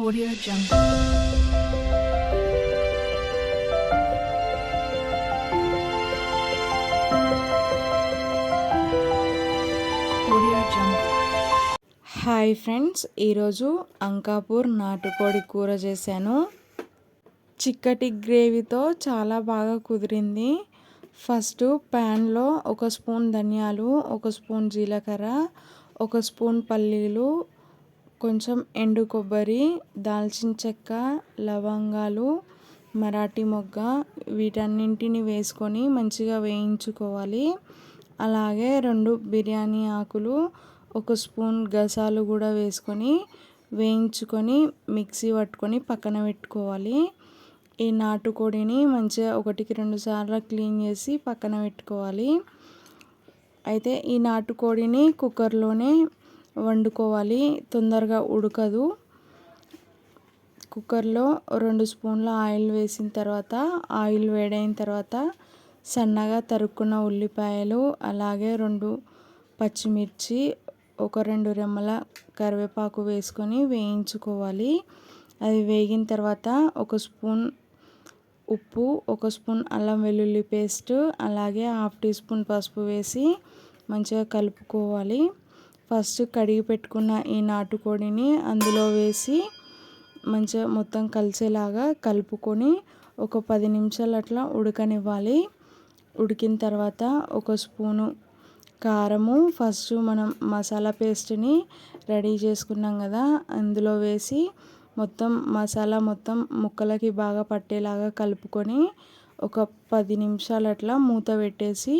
Audio Jungle. Hi friends ఈరోజు అంకాపూర్ నాటుకోడి కూర చేశాను. చిక్కటి గ్రేవీతో చాలా బాగా కుదిరింది. ఫస్ట్ ప్యాన్లో ఒక స్పూన్ ధనియాలు ఒక స్పూన్ జీలకర్ర ఒక స్పూన్ పల్లీలు కొంచెం ఎండు కొబ్బరి దాల్చిన చెక్క లవంగాలు మరాఠీ మొగ్గ వీటన్నింటిని వేసుకొని మంచిగా వేయించుకోవాలి. అలాగే రెండు బిర్యానీ ఆకులు ఒక స్పూన్ గసాలు కూడా వేసుకొని వేయించుకొని మిక్సీ పట్టుకొని పక్కన పెట్టుకోవాలి. ఈ నాటుకోడిని మంచిగా ఒకటికి రెండు సార్లు క్లీన్ చేసి పక్కన పెట్టుకోవాలి. అయితే ఈ నాటుకోడిని కుక్కర్లోనే వండుకోవాలి. తొందరగా ఉడకదు. కుక్కర్లో రెండు స్పూన్ల ఆయిల్ వేసిన తర్వాత ఆయిల్ వేడైన తర్వాత సన్నగా తరుక్కున్న ఉల్లిపాయలు అలాగే రెండు పచ్చిమిర్చి ఒక రెండు రెమ్మల కరివేపాకు వేసుకొని వేయించుకోవాలి. అది వేగిన తర్వాత ఒక స్పూన్ ఉప్పు ఒక స్పూన్ అల్లం వెల్లుల్లి పేస్ట్ అలాగే హాఫ్ టీ స్పూన్ పసుపు వేసి మంచిగా కలుపుకోవాలి. ఫస్ట్ కడిగి పెట్టుకున్న ఈ నాటుకోడిని అందులో వేసి మంచిగా మొత్తం కలిసేలాగా కలుపుకొని ఒక పది నిమిషాలు అట్లా ఉడకనివ్వాలి. ఉడికిన తర్వాత ఒక స్పూను కారము ఫస్ట్ మనం మసాలా పేస్ట్ని రెడీ చేసుకున్నాం కదా అందులో వేసి మొత్తం మసాలా మొత్తం ముక్కలకి బాగా పట్టేలాగా కలుపుకొని ఒక పది నిమిషాలు అట్లా మూత పెట్టేసి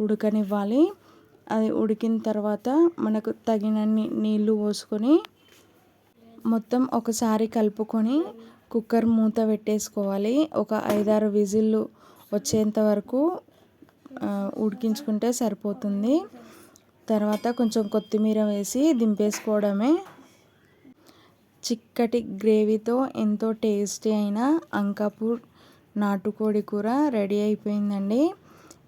ఉడకనివ్వాలి. అది ఉడికిన తర్వాత మనకు తగినన్ని నీళ్ళు పోసుకొని మొత్తం ఒకసారి కలుపుకొని కుక్కర్ మూత పెట్టేసుకోవాలి. ఒక ఐదారు విజిల్లు వచ్చేంత వరకు ఉడికించుకుంటే సరిపోతుంది. తర్వాత కొంచెం కొత్తిమీర వేసి దింపేసుకోవడమే. చిక్కటి గ్రేవీతో ఎంతో టేస్టీ అయిన అంకాపూర్ నాటుకోడి కూర రెడీ అయిపోయిందండి.